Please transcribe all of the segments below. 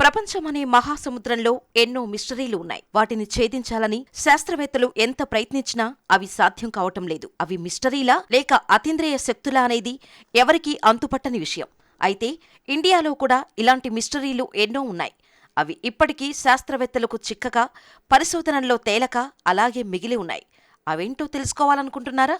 ప్రపంచమనే మహాసముద్రంలో ఎన్నో మిస్టరీలు ఉన్నాయి. వాటిని ఛేదించాలని శాస్త్రవేత్తలు ఎంత ప్రయత్నించినా అవి సాధ్యం కావటం లేదు. అవి మిస్టరీలా లేక అతీంద్రియ శక్తులా అనేది ఎవరికీ అంతుపట్టని విషయం. అయితే ఇండియాలో కూడా ఇలాంటి మిస్టరీలు ఎన్నో ఉన్నాయి. అవి ఇప్పటికీ శాస్త్రవేత్తలకు చిక్కక పరిశోధనల్లో తేలక అలాగే మిగిలి ఉన్నాయి. అవేంటో తెలుసుకోవాలనుకుంటున్నారా?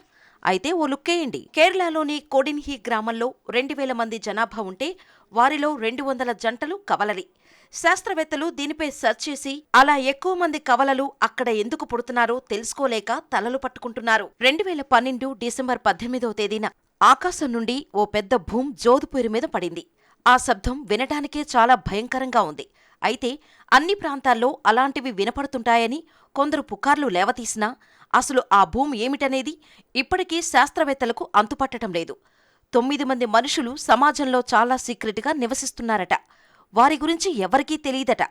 అయితే ఓ లుక్కేయండి కేరళలోని కోడిన్హి గ్రామంలో రెండు వేల మంది జనాభా ఉంటే వారిలో రెండు వందల జంటలు కవలరి శాస్త్రవేత్తలు దీనిపై సెర్చ్ చేసి అలా ఎక్కువ మంది కవలలు అక్కడ ఎందుకు పుడుతున్నారో తెలుసుకోలేక తలలు పట్టుకుంటున్నారు. రెండు వేల పన్నెండు డిసెంబర్ పద్దెనిమిదవ తేదీన ఆకాశం నుండి ఓ పెద్ద భూమ్ జోధ్పూర్ మీద పడింది. ఆ శబ్దం వినటానికే చాలా భయంకరంగా ఉంది. అయితే అన్ని ప్రాంతాల్లో అలాంటివి వినపడుతుంటాయని కొందరు పుకార్లు లేవతీసినా అసలు ఆ భూమి ఏమిటనేది ఇప్పటికీ శాస్త్రవేత్తలకు అంతుపట్టడం లేదు. తొమ్మిది మంది మనుషులు సమాజంలో చాలా సీక్రెట్గా నివసిస్తున్నారట. వారి గురించి ఎవరికీ తెలియదట.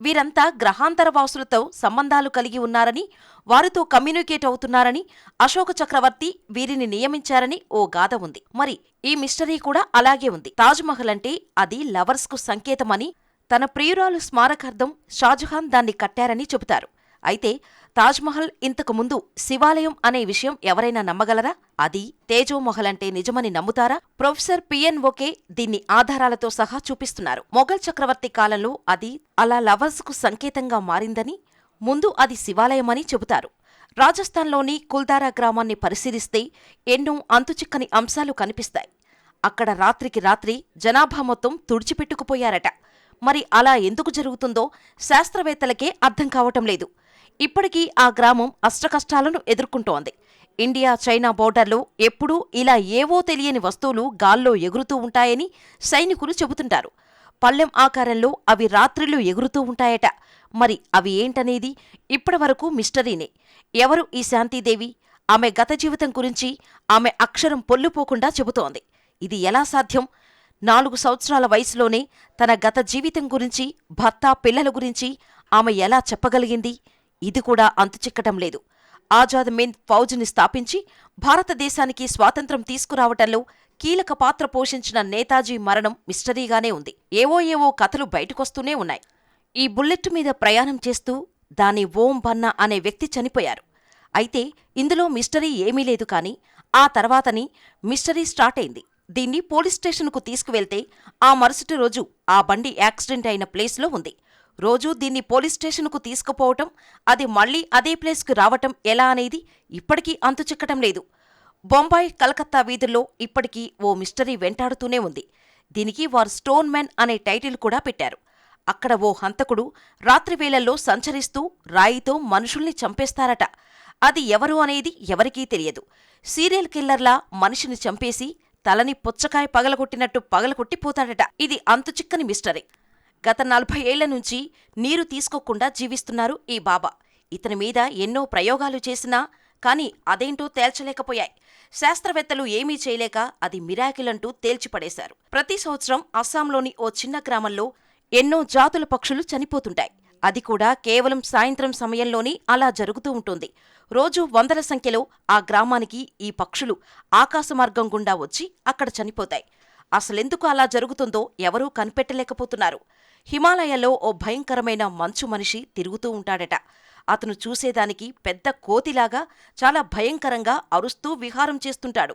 వీరంతా గ్రహాంతర వాసులతో సంబంధాలు కలిగి ఉన్నారని వారితో కమ్యూనికేట్ అవుతున్నారని అశోక చక్రవర్తి వీరిని నియమించారని ఓ గాథ ఉంది. మరి ఈ మిస్టరీ కూడా అలాగే ఉంది. తాజ్మహల్ అంటే అది లవర్స్కు సంకేతమని తన ప్రియురాలు స్మారకార్థం షాజహాన్ దాన్ని కట్టారని చెబుతారు. అయితే తాజ్మహల్ ఇంతకు ముందు శివాలయం అనే విషయం ఎవరైనా నమ్మగలరా? అది తేజోమహల్ అంటే నిజమని నమ్ముతారా? ప్రొఫెసర్ పిఎన్ ఓకే దీన్ని ఆధారాలతో సహా చూపిస్తున్నారు. మొఘల్ చక్రవర్తి కాలంలో అది అలా లవర్స్కు సంకేతంగా మారిందని ముందు అది శివాలయమని చెబుతారు. రాజస్థాన్లోని కుల్దారా గ్రామాన్ని పరిశీలిస్తే ఎన్నో అంతుచిక్కని అంశాలు కనిపిస్తాయి. అక్కడ రాత్రికి రాత్రి జనాభా మొత్తం తుడిచిపెట్టుకుపోయారట. మరి అలా ఎందుకు జరుగుతుందో శాస్త్రవేత్తలకే అర్థం కావటం లేదు. ఇప్పటికీ ఆ గ్రామం అష్టకష్టాలను ఎదుర్కొంటోంది. ఇండియా చైనా బోర్డర్లో ఎప్పుడూ ఇలా ఏవో తెలియని వస్తువులు గాల్లో ఎగురుతూ ఉంటాయని సైనికులు చెబుతుంటారు. పల్లెం ఆకారంలో అవి రాత్రిళ్ళు ఎగురుతూ ఉంటాయట. మరి అవి ఏంటనేది ఇప్పటివరకు మిస్టరీనే. ఎవరు ఈ శాంతిదేవి? ఆమె గత జీవితం గురించి ఆమె అక్షరం పొల్లుపోకుండా చెబుతోంది. ఇది ఎలా సాధ్యం? నాలుగు సంవత్సరాల వయసులోనే తన గత జీవితం గురించి భర్త పిల్లల గురించి ఆమె ఎలా చెప్పగలిగింది? ఇది కూడా అంతుచిక్కటం లేదు. ఆజాద్ హింద్ ఫౌజ్ని స్థాపించి భారతదేశానికి స్వాతంత్రం తీసుకురావటంలో కీలక పాత్ర పోషించిన నేతాజీ మరణం మిస్టరీగానే ఉంది. ఏవో ఏవో కథలు బయటకొస్తూనే ఉన్నాయి. ఈ బుల్లెట్ మీద ప్రయాణం చేస్తూ దాని ఓం బన్నా అనే వ్యక్తి చనిపోయారు. అయితే ఇందులో మిస్టరీ ఏమీ లేదు కానీ ఆ తర్వాతని మిస్టరీ స్టార్ట్ అయింది. దీన్ని పోలీస్ స్టేషన్కు తీసుకువెళ్తే ఆ మరుసటి రోజు ఆ బండి యాక్సిడెంట్ అయిన ప్లేస్లో ఉంది. రోజూ దీన్ని పోలీస్ స్టేషన్కు తీసుకుపోవటం అది మళ్ళీ అదే ప్లేస్కు రావటం ఎలా అనేది ఇప్పటికీ అంతుచిక్కటం లేదు. బొంబాయి కలకత్తా వీధుల్లో ఇప్పటికీ ఓ మిస్టరీ వెంటాడుతూనే ఉంది. దీనికి వారు స్టోన్ మ్యాన్ అనే టైటిల్ కూడా పెట్టారు. అక్కడ ఓ హంతకుడు రాత్రివేళల్లో సంచరిస్తూ రాయితో మనుషుల్ని చంపేస్తారట. అది ఎవరు అనేది ఎవరికీ తెలియదు. సీరియల్ కిల్లర్లా మనిషిని చంపేసి తలని పుచ్చకాయ పగలగొట్టినట్టు పగలగొట్టిపోతాడట. ఇది అంతుచిక్కని మిస్టరీ. గత నలభై ఏళ్ళ నుంచి నీరు తీసుకోకుండా జీవిస్తున్నారు ఈ బాబా. ఇతని మీద ఎన్నో ప్రయోగాలు చేసినా కాని అదేంటో తేల్చలేకపోయాయి. శాస్త్రవేత్తలు ఏమీ చేయలేక అది మిరాకిల్ అంటూ తేల్చిపడేశారు. ప్రతి సంవత్సరం అస్సాంలోని ఓ చిన్న గ్రామంలో ఎన్నో జాతుల పక్షులు చనిపోతుంటాయి. అది కూడా కేవలం సాయంత్రం సమయంలోనే అలా జరుగుతూ ఉంటుంది. రోజు వందల సంఖ్యలో ఆ గ్రామానికి ఈ పక్షులు ఆకాశమార్గం గుండా వచ్చి అక్కడ చనిపోతాయి. అసలెందుకు అలా జరుగుతుందో ఎవరూ కనిపెట్టలేకపోతున్నారు. హిమాలయాల్లో ఓ భయంకరమైన మంచు మనిషి తిరుగుతూ ఉంటాడట. అతను చూసేదానికి పెద్ద కోతిలాగా చాలా భయంకరంగా అరుస్తూ విహారం చేస్తుంటాడు.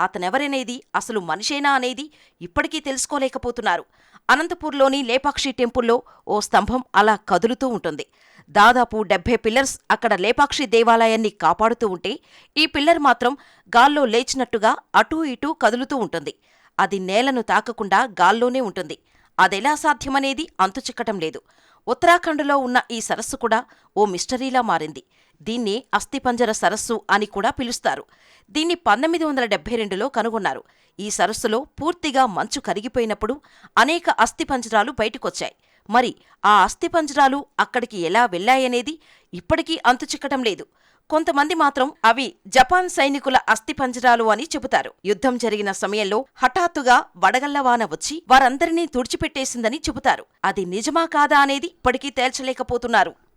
అతనెవరనేది అసలు మనిషేనా అనేది ఇప్పటికీ తెలుసుకోలేకపోతున్నారు. అనంతపూర్లోని లేపాక్షి టెంపుల్లో ఓ స్తంభం అలా కదులుతూ ఉంటుంది. దాదాపు డెబ్బై పిల్లర్స్ అక్కడ లేపాక్షి దేవాలయాన్ని కాపాడుతూ ఉంటే ఈ పిల్లర్ మాత్రం గాల్లో లేచినట్టుగా అటూ ఇటూ కదులుతూ ఉంటుంది. అది నేలను తాకకుండా గాల్లోనే ఉంటుంది. అదెలా సాధ్యమనేది అంతుచిక్కటం లేదు. ఉత్తరాఖండ్లో ఉన్న ఈ సరస్సు కూడా ఓ మిస్టరీలా మారింది. దీన్ని అస్థిపంజర సరస్సు అని కూడా పిలుస్తారు. దీన్ని పంతొమ్మిది వందల డెబ్బై రెండులో కనుగొన్నారు. ఈ సరస్సులో పూర్తిగా మంచు కరిగిపోయినప్పుడు అనేక అస్థిపంజరాలు బయటకొచ్చాయి. మరి ఆ అస్థిపంజరాలు అక్కడికి ఎలా వెళ్ళాయనేది ఇప్పటికీ అంతుచిక్కటం లేదు. కొంతమంది మాత్రం అవి జపాన్ సైనికుల అస్థిపంజరాలు అని చెబుతారు. యుద్ధం జరిగిన సమయంలో హఠాత్తుగా వడగళ్ళవాన వచ్చి వారందరినీ తుడిచిపెట్టేసిందని చెబుతారు. అది నిజమా కాదా అనేది ఇప్పటికీ తేల్చలేకపోతున్నారు.